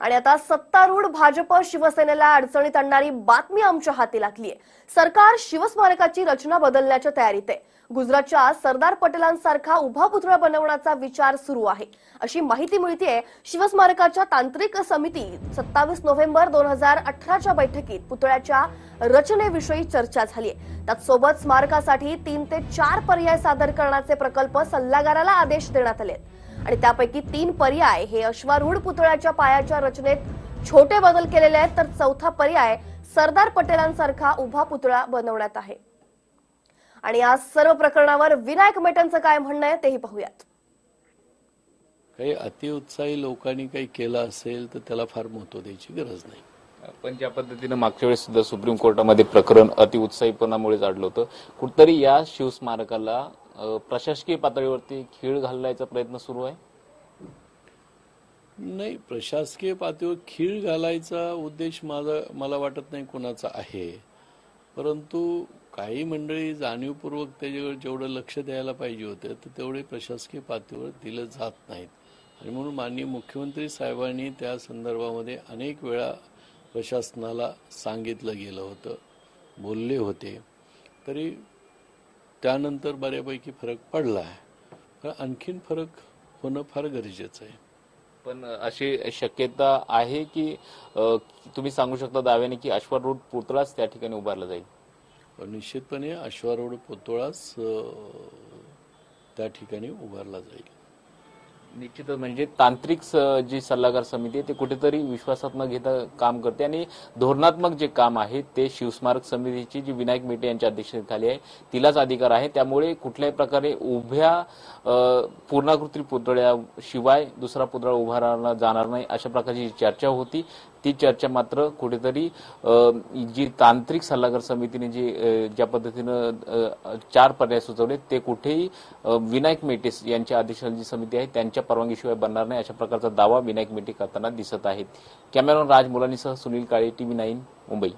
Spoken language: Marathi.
आणि आता सत्तारूढ भाजप शिवसेनेला अडचणीत आणणारी बातमी आमच्या हाती लागलीय. सरकार शिवस्मारकाची रचना बदलण्याच्या तयारीत आहे. गुजरातच्या सरदार पटेलांसारखा उभा पुतळा बनवण्याचा विचार सुरू आहे. अशी माहिती मिळतीये शिवस्मारकाच्या तांत्रिक समिती सत्तावीस नोव्हेंबर दोन हजार अठराच्या बैठकीत पुतळ्याच्या रचनेविषयी चर्चा झालीय. त्यात सोबत स्मारकासाठी तीन ते चार पर्याय सादर करण्याचे प्रकल्प सल्लागाराला आदेश देण्यात आले आणि त्यापैकी तीन पर्याय हे अश्वारूढ पुतळ्याच्या पायाच्या रचनेत छोटे बदल केलेले आहेत. तर चौथा पर्याय सरदार पटेलांसारखा उभा पुतळा बनवण्यात आहे. आणि या सर्व प्रकरणावर विनायक मेटनचं काय म्हणणं आहे तेही पाहूयात. काही अतिउत्साही लोकांनी काही केलं असेल तर त्याला फार महत्त्व द्यायची गरज नाही. पण ज्या पद्धतीनं मागच्या वेळेस सुद्धा सुप्रीम कोर्टामध्ये प्रकरण अतिउत्साहीपणामुळे जाडलं होतं कुठतरी या शिवस्मारकाला प्रशासकीय पातळीवरती खीळ घालण्याचा प्रयत्न सुरू आहे? नाही प्रशासकीय पातळीवर खीळ घालायचा उद्देश माझा मला वाटत नाही कोणाचा आहे. परंतु काही मंडळी जाणीवपूर्वक त्याच्यावर जेवढं लक्ष द्यायला पाहिजे होतं तर तेवढे प्रशासकीय पातळीवर दिलं जात नाहीत. आणि म्हणून माननीय मुख्यमंत्री साहेबांनी त्या संदर्भामध्ये अनेक वेळा प्रशासनाला सांगितलं गेलं होतं बोलले होते. तरी त्यानंतर बऱ्यापैकी फरक पडला आहे आणखीन फरक होणं फार गरजेचं आहे. पण अशी शक्यता आहे की तुम्ही सांगू शकता दाव्याने की अश्वारूढ पुतळाच त्या ठिकाणी उभारला जाईल? पण निश्चितपणे अश्वारूढ पुतळाच अं, त्या ठिकाणी उभारला जाईल. निश्चितच म्हणजे तांत्रिक स- जी सल्लागार समिती आहे ते कुठेतरी विश्वासात न घेता काम करते आणि धोरणात्मक जे काम आहे ते शिवस्मारक समितीची जी विनायक मेटे यांच्या अध्यक्षतेखाली आहे तिलाच अधिकार आहे. त्यामुळे कुठल्याही प्रकारे उभ्या पूर्णाकृती पुतळ्याशिवाय दुसरा पुतळा उभारला जाणार नाही अशा प्रकारची चर्चा होती ती चर्चा मात्र कुठेतरी जी तांत्रिक सल्लागार समितीने जी ज्या पद्धतीनं चार पर्याय सुचवले ते कुठेही विनायक मेटेस यांच्या अध्यक्षांची जी समिती आहे त्यांच्या परवानगीशिवाय बनणार नाही अशा प्रकारचा दावा विनायक मेटे करताना दिसत आहेत. कॅमेरॉन राज मुलांनीसह सुनील काळे टीव्ही नाईन मुंबई.